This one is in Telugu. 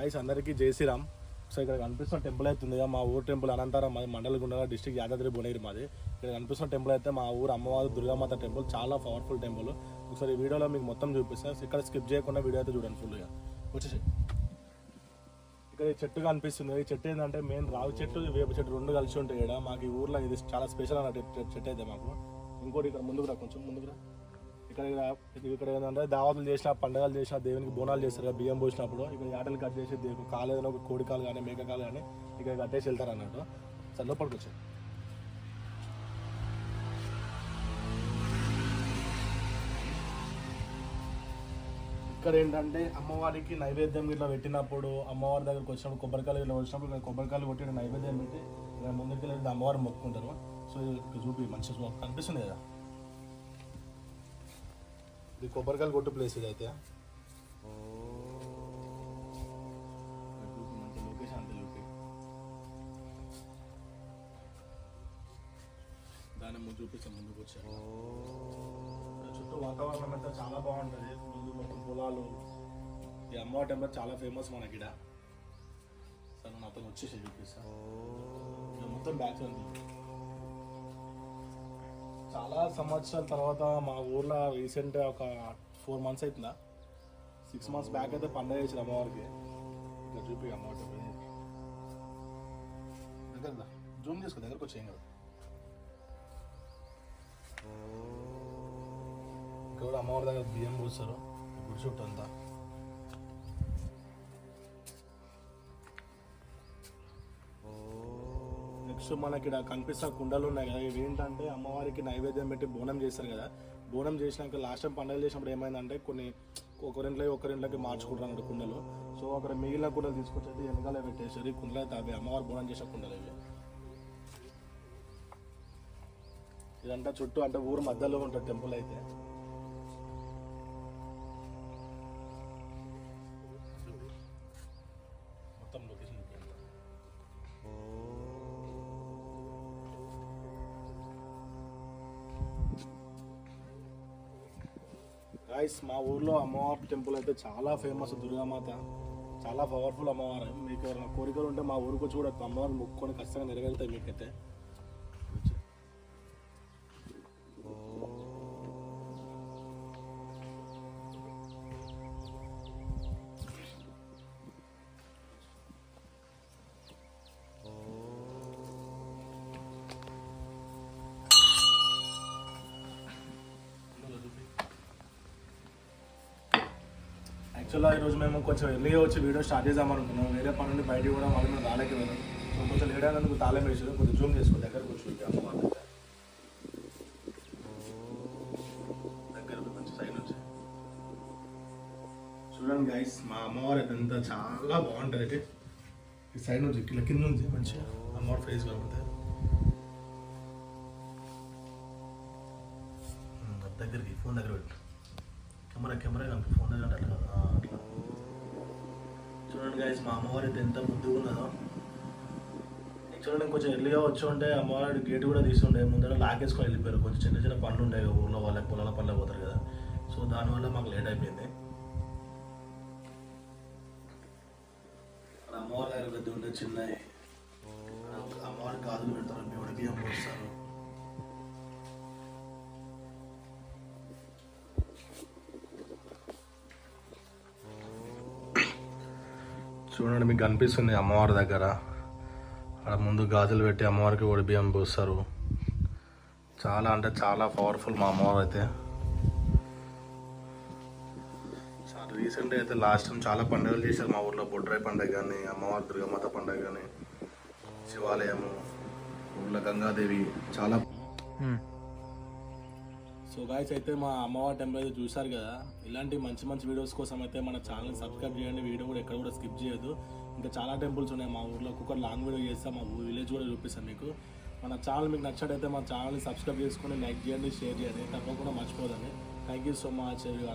గైస్ అందరికీ జై శ్రీరామ్. సో ఇక్కడ కనిపిస్తున్న టెంపుల్ అయితే ఉంది కదా, మా ఊరు టెంపుల్ అనంతరం మాది మండలగుండ డిస్టిక్ యాదాద్రి భువనగిరి మాది. ఇక్కడ కనిపిస్తున్న టెంపుల్ అయితే మా ఊరు అమ్మవారు దుర్గామాత టెంపుల్ చాలా పవర్ఫుల్ టెంపుల్ ఒకసారి ఈ వీడియోలో మీకు మొత్తం చూపిస్తాను ఇక్కడ స్కిప్ చేయకుండా వీడియో అయితే చూడండి ఫుల్గా వచ్చేసి. ఇక్కడ ఈ చెట్టు కనిపిస్తుంది. ఈ చెట్టు ఏంటంటే మెయిన్ రావి చెట్టు వేప చెట్టు రెండు కలిసి ఉంటాయి ఇక్కడ. మాకు ఈ ఊర్లో ఇది చాలా స్పెషల్ అన్నట్టు చెట్టు అయితే మాకు. ఇంకోటి ఇక్కడ ముందుకు రా కొంచెం ముందుకు రా. ఇక్కడ ఇక్కడ- ఏంటంటే దావతులు చేసిన పండుగలు చేసిన దేవునికి బోనాలు చేస్తారు కదా బియ్యం పోసినప్పుడు. ఇక్కడ ఆటలు కట్ చేసి దేవుడు కాలు ఏదైనా ఒక కోడి కాలు కానీ మేక కాలు కానీ ఇక్కడ కట్టేసి వెళ్తారు అన్నట్టు. సరే లోపలికి వచ్చాయి. ఇక్కడ ఏంటంటే అమ్మవారికి నైవేద్యం ఇట్లా పెట్టినప్పుడు అమ్మవారి దగ్గరికి వచ్చినప్పుడు కొబ్బరికాయలు ఇట్లా వచ్చినప్పుడు ఇక్కడ కొబ్బరికాయలు కొట్టి నైవేద్యం పెట్టి ముందుకు వెళ్ళి అమ్మవారిని మొక్కుకుంటారు. సో ఇక్కడ చూపి మంచిగా కనిపిస్తుంది కదా? ఇది కొబ్బరికాయలు కొట్టు ప్లేస్ ఇది అయితే. ముందు చూపిస్తాం ముందుకు చుట్టూ వాతావరణం అంతా చాలా బాగుంటుంది. ముందు మొత్తం పొలాలు. ఈ అమ్మవారి టెంపుల్ చాలా ఫేమస్ మనకి ఇక్కడ సరే అతను వచ్చేసి చూపిస్తాను మొత్తం బ్యాక్ ఉంది. చాలా సంవత్సరాల తర్వాత మా ఊర్లో రీసెంట్ ఒక ఫోర్ మంత్స్ అవుతుందా సిక్స్ మంత్స్ బ్యాక్ అయితే పండగ చేసిన అమ్మవారికి. ఇక్కడ చూపి అమ్మవారి దగ్గర జూమ్ చేసుకో దగ్గరకు వచ్చేయం కదా. ఇక్కడ కూడా అమ్మవారి దగ్గర బియ్యం పోస్తారు గుడి చుట్టూ అంతా. సో మనకి ఇక్కడ కనిపిస్తున్న కుండలు ఉన్నాయి కదా. ఇవి ఏంటంటే అమ్మవారికి నైవేద్యం పెట్టి బోనం చేస్తారు కదా. బోనం చేసినాక లాస్ట్ టైం పండుగ చేసినప్పుడు ఏమైందంటే కొన్ని ఒకరింట్లో ఒకరింట్లోకి మార్చుకుంటారు అన్నట్టు కుండలు. సో అక్కడ మిగిలిన కుండలు తీసుకొచ్చి వెనకాల పెట్టేశారు. ఈ కుండలు అయితే అవి. అమ్మవారు బోనం చేసిన కుండలు ఇవి. ఇదంతా చుట్టూ అంటే ఊరు మధ్యలో ఉంటుంది టెంపుల్ అయితే. గాయస్ మా ఊర్లో అమ్మవారి టెంపుల్ అయితే చాలా ఫేమస్ దుర్గామాత. చాలా పవర్ఫుల్ అమ్మవారు. మీకు ఎవరైనా కోరికలు ఉంటే మా ఊరికి వచ్చి కూడా అమ్మవారిని మొక్కుకొని ఖచ్చితంగా నెరవేరుతాయి మీకైతే. యాక్చువల్గా ఈరోజు మేము కొంచెం ఎర్లీ వచ్చి వీడియో స్టార్ట్ చేద్దాం అనుకున్నాం. వేరే పని నుండి బయటికి కూడా మళ్ళీ మేము రాలేక వెళ్ళాం సో కొంచెం లేట్ అయినందుకు తాళం వేసి కొంచెం జూమ్ చేసుకో దగ్గర కూర్చుంటే దగ్గర. కొంచెం సైడ్ నుంచి. చూడండి గైస్ మా అమ్మవారి ఎంత చాలా బాగుంటుంది అయితే. ఈ సైడ్ నుంచి ఇట్లా కింద నుంచి మంచిగా అమ్మవారి ఫేస్ కనబడుతుంది దగ్గరికి ఫోన్ దగ్గర పెట్టు. కెమెరా కెమెరా కనుక ఫోన్ అట్లా అట్లా చూడండి గైస్ మా అమ్మవారి అయితే ఎంత బుద్ధిగా ఉన్నదో చూడండి కొంచెం ఎర్లీగా వచ్చి ఉంటే అమ్మవారి గేట్ కూడా తీసుండే ముందర లాగేసుకొని వెళ్ళిపోయారు. కొంచెం చిన్న చిన్న పనులు ఉండే ఊర్లో వాళ్ళకి పొలాల పనులు పోతారు కదా. సో దానివల్ల మాకు లేట్ అయిపోయింది. అమ్మవారి దగ్గర పెద్ద ఉంటే చిన్నవి అమ్మవారి గాజులు పెడతారు మేము ఉడికి అమ్మ వస్తారు? చూడండి మీకు కనిపిస్తుంది అమ్మవారి దగ్గర. అక్కడ ముందు గాజులు పెట్టి అమ్మవారికి ఒడి బియ్యం పోస్తారు. చాలా అంటే చాలా పవర్ఫుల్ మా అమ్మవారు అయితే. చాలా రీసెంట్గా అయితే లాస్ట్ టైం చాలా పండుగలు చేశారు మా ఊర్లో. బొడ్రాయి పండుగ కానీ అమ్మవారి దుర్గమాత పండుగ కానీ శివాలయము ఊర్లో గంగాదేవి చాలా hmm. సో గాయస్ అయితే మా అమ్మవారి టెంపుల్ అయితే చూసారు కదా. ఇలాంటి మంచి మంచి వీడియోస్ కోసం అయితే మన ఛానల్ సబ్స్క్రైబ్ చేయండి. వీడియో కూడా ఎక్కడ కూడా స్కిప్ చేయొద్దు. ఇంకా చాలా టెంపుల్స్ ఉన్నాయి మా ఊర్లో. ఒక్కొక్క లాంగ్ వీడియో చేస్తాం మా ఊరు విలేజ్ కూడా చూపిస్తాను మీకు. మన ఛానల్ మీకు నచ్చినట్టయితే మా ఛానల్ని సబ్స్క్రైబ్ చేసుకొని లైక్ చేయండి షేర్ చేయండి. తప్పకుండా మర్చిపోదండి. థ్యాంక్ యూ సో మచ్ ఎవరి